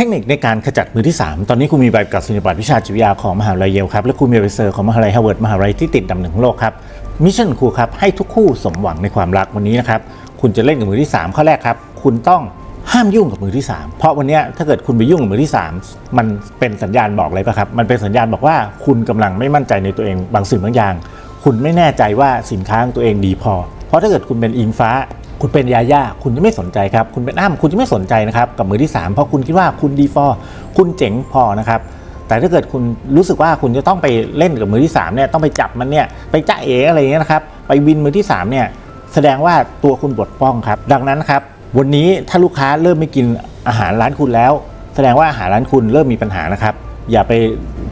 เทคนิคในการขจัดมือที่ 3 ตอนนี้คุณมีใบประกาศนียบัตรวิชาจิตวิทยาของมหาวิทยาลัยเยลครับ และคุณมีใบเซอร์ของมหาวิทยาลัยฮาร์วาร์ดมหาวิทยาลัยที่ติดดับหนึ่งของโลกครับ มิชชั่นครูครับ ให้ทุกคู่สมหวังในความรักวันนี้นะครับ คุณจะเล่นกับมือที่ 3 ข้อแรกครับ คุณต้องห้ามยุ่งกับมือที่ 3 เพราะวันนี้ถ้าเกิดคุณไปยุ่งกับมือที่ 3 มันเป็นสัญญาณบอกอะไรป่ะครับ มันเป็นสัญญาณบอกว่าคุณกำลังไม่มั่นใจในตัวเองบางสิ่งบางอย่าง คุณไม่แน่ใจว่าสินค้าของตัวเองดีพอ เพราะถ้าเกิดคุณเป็นอิงฟ้า คุณเป็นยาย่าคุณจะไม่สนใจครับ คุณเป็นอ้ำคุณจะไม่สนใจนะครับกับมือที่ 3 เพราะคุณคิดว่าคุณดีฟอร์คุณเจ๋งพอนะครับแต่ถ้าเกิดคุณรู้สึกว่าคุณจะต้องไปเล่นกับมือที่3เนี่ยต้องไปจับมันเนี่ยไปจ้าเอ๋อะไรอย่างเงี้ยนะครับไปวินมือที่3เนี่ยแสดงว่าตัวคุณบดป้องครับ ดังนั้นครับวันนี้ถ้าลูกค้าเริ่มไม่กินอาหารร้านคุณแล้ว แสดงว่าอาหารร้านคุณเริ่มมีปัญหานะครับ อย่าไป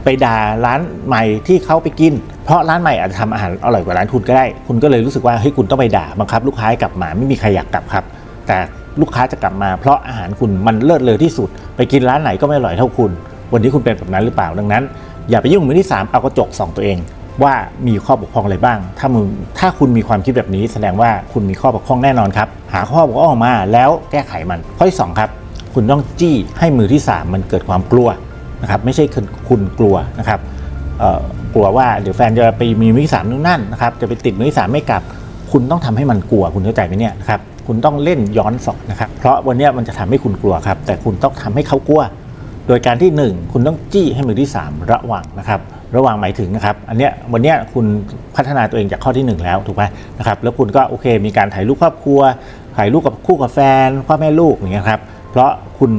ไปด่าร้านใหม่ที่เขาไปกิน เพราะร้านใหม่อาจจะทำอาหารอร่อยกว่าร้านคุณก็ได้ คุณก็เลยรู้สึกว่าเฮ้ยคุณต้องไปด่าบังคับ ลูกค้าให้กลับมาไม่มีใครอยากกลับครับ แต่ลูกค้าจะกลับมา เพราะอาหารคุณมันเลิศเลอที่สุด ไปกินร้านไหนก็ไม่อร่อยเท่าคุณ วันนี้คุณเป็นแบบนั้นหรือเปล่าดังนั้น อย่าไปยุ่งมือที่สามเอากระจกส่องตัวเอง ว่ามีข้อบกพร่องอะไรบ้าง ถ้ามึงถ้าคุณมีความคิดแบบนี้ แสดงว่าคุณมีข้อบกพร่องแน่นอนครับหาข้อบกพร่องออกมาแล้วแก้ไขมันข้อที่สองครับคุณต้องจี้ให้มือที่3มันเกิดความกลัวนะครับไม่ใช่คุณกลัวนะครับ กลัวว่าเดี๋ยวแฟนจะไปมีมือที่สามนู่นนั่นนะครับจะไปติดมือที่สามไม่กลับ คุณต้องทำให้มันกลัวคุณเข้าใจไหมเนี่ยนะครับคุณต้องเล่นย้อนสอนนะครับ เพราะวันนี้มันจะทำให้คุณกลัวครับ แต่คุณต้องทำให้เขากลัว โดยการที่ 1 คุณต้องจี้ให้มือที่ 3 ระวังนะครับ ระวังหมายถึงนะครับ อันเนี้ยวันเนี้ยคุณพัฒนาตัวเองจากข้อที่ 1 แล้วถูกไหมนะครับ แล้วคุณก็โอเค มีการถ่ายรูปครอบครัว ถ่ายรูปกับคู่กับแฟนพ่อแม่ลูกอย่างเงี้ยครับ เพราะคุณ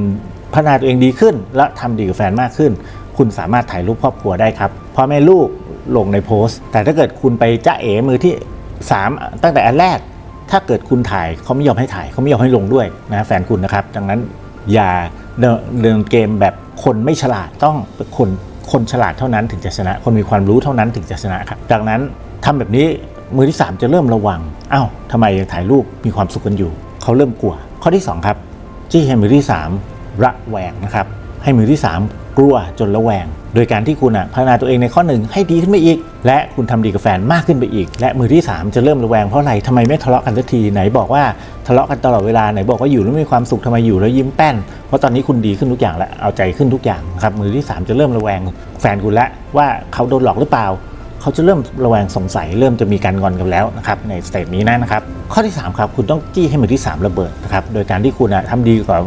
พัฒนาตัวเองดีขึ้น และทำดีกับแฟนมากขึ้น คุณสามารถถ่ายรูปครอบครัวได้ครับพ่อแม่ลูกลงในโพสต์ แต่ถ้าเกิดคุณไปจ้าเอ๋มือที่ 3 ตั้งแต่อันแรก ถ้าเกิดคุณถ่ายเขาไม่ยอมให้ถ่ายเขาไม่ยอมให้ลงด้วยนะแฟนคุณนะครับ ดังนั้นอย่าเดินเกมแบบคนไม่ฉลาดต้องคนคนฉลาดเท่านั้นถึงจะชนะ คนมีความรู้เท่านั้นถึงจะชนะครับดังนั้นทำแบบนี้มือที่ 3 จะเริ่มระวังอ้าวทำไมยังถ่ายรูปมีความสุขกันอยู่ เขาเริ่มกลัว ข้อที่ 2 ครับจี้ให้มือที่ 3 ระแวงนะครับ ให้มือที่ 3 กลัวจนระแวง โดยการที่คุณอะพัฒนาตัวเองในข้อหนึ่งให้ดีขึ้นไปอีก และคุณทำดีกับแฟนมากขึ้นไปอีก และมือที่ 3 จะเริ่มระแวงเพราะอะไรทำไมไม่ทะเลาะกันสักทีไหนบอกว่าทะเลาะกันตลอดเวลาไหนบอกว่าอยู่แล้วมีความสุขทำไมอยู่แล้วยิ้มแป้น เพราะตอนนี้คุณดีขึ้นทุกอย่างแล้วเอาใจขึ้นทุกอย่างนะครับมือที่ 3 จะเริ่มระแวงแฟนคุณล้วว่าเขาโดนหลอกหรือเปล่าเขาจะเริ่มระแวงสงสัยเริ่มจะมีการงอนกันแล้วนะครับในสเตจนี้นะครับข้อที่ 3 ครับ คุณต้องจี้ให้มือที่ 3 ระเบิดนะครับโดยการที่คุณทำดีกว่า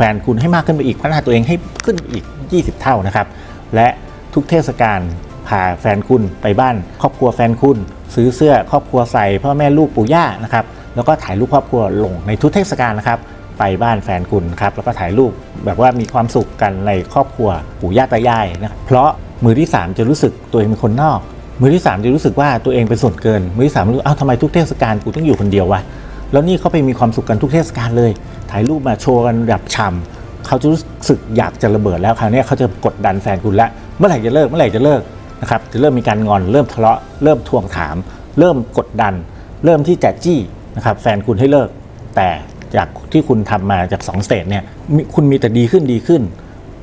ฟนคุณให้มากขึ้นไปอีก พัฒนาตัวเองให้ขึ้นไปอีก 20 เท่านะครับ และทุกเทศกาลพาแฟนคุณไปบ้าน ครอบครัวแฟนคุณ ซื้อเสื้อครอบครัวใส่พ่อแม่ลูกปู่ย่านะครับแล้วก็ถ่ายรูปครอบครัวลงในทุกเทศกาลนะครับไปบ้านแฟนคุณครับแล้วก็ถ่ายรูปแบบว่ามีความสุขกันในครอบครัวปู่ย่าตายายนะครับเพราะมือที่ 3 จะรู้สึกตัวเองเป็นคนนอก มือที่ 3 จะรู้สึกว่าตัวเองเป็นส่วนเกิน มือที่3รู้อ้าวทำไมทุกเทศกาลกูต้องอยู่คนเดียววะแล้วนี่เขาไปมีความสุขกันทุกเทศกาลเลย ถ่ายรูปมาโชว์กันแบบฉ่ำเขาจะรู้สึกอยากจะระเบิดแล้วคราวนี้เขาจะกดดันแฟนคุณละเมื่อไหร่จะเลิกเมื่อไหร่จะเลิกนะครับจะเริ่มมีการงอนเริ่มทะเลาะเริ่มทวงถาม เริ่มกดดัน เริ่มที่จะจี้นะครับแฟนคุณให้เลิก แต่จากที่คุณทำมาจาก2สเตจเนี่ยคุณมีแต่ดีขึ้นดีขึ้น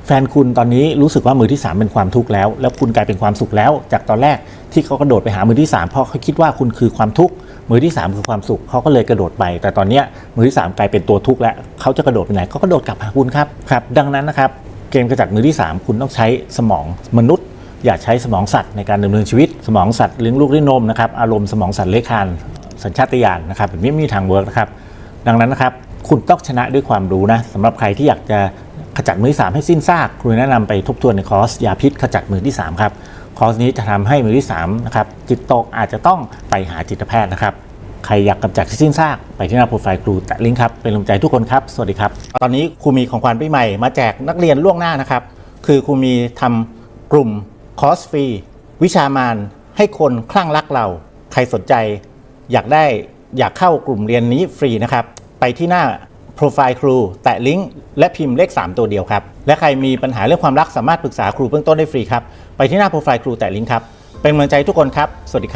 แฟนคุณตอนนี้รู้สึกว่ามือที่ 3 เป็นความทุกข์แล้ว แล้วคุณกลายเป็นความสุขแล้ว จากตอนแรกที่เขากระโดดไปหามือที่3เพราะเขาคิดว่าคุณคือความทุกข์มือที่ 3 คือความสุขเขาก็เลยกระโดดไป แต่ตอนนี้มือที่ 3 กลายเป็นตัวทุกข์แล้วเขาจะกระโดดไปไหนเขากระโดดกลับหาคุณครับครับ ดังนั้นนะครับเกมกระจัดมือที่ 3 คุณต้องใช้สมองมนุษย์ อย่าใช้สมองสัตว์ในการดำเนินชีวิต สมองสัตว์เลี้ยงลูกด้วยนมนะครับอารมณ์สมองสัตว์เลื้อยคานสัญชาตญาณนะครับแบบนี้ไม่มีทางเวิร์กนะครับดังนั้นนะครับคุณต้องชนะด้วยความรู้นะสำหรับใครที่อยากจะ ขจัดมือที่ 3 ให้สิ้นซากครูแนะนำไปทบทวนในคอร์สยาพิษขจัดมือที่ 3 ครับ คอร์สนี้จะทำให้มือที่3นะครับจิตตกอาจจะต้องไปหาจิตแพทย์นะครับใครอยากกำจัดที่สิ้นซากไปที่หน้าโปรไฟล์ครูแตะลิงก์ครับเป็นกำลังใจทุกคนครับ สวัสดีครับ ตอนนี้ครูมีของขวัญปีใหม่มาแจกนักเรียนล่วงหน้านะครับ คือครูมีทำกลุ่มคอร์สฟรีวิชามานให้คนคลั่งรักเรา ใครสนใจ อยากได้อยากเข้ากลุ่มเรียนนี้ฟรีนะครับ ไปที่หน้า โปรไฟล์ครู แตะลิงก์และพิมพ์เลข 3 ตัวเดียวครับ และใครมีปัญหาเรื่องความรักสามารถปรึกษาครูเบื้องต้นได้ฟรีครับ ไปที่หน้าโปรไฟล์ครูแตะลิงก์ครับ เป็นกำลังใจทุกคนครับ สวัสดีครับ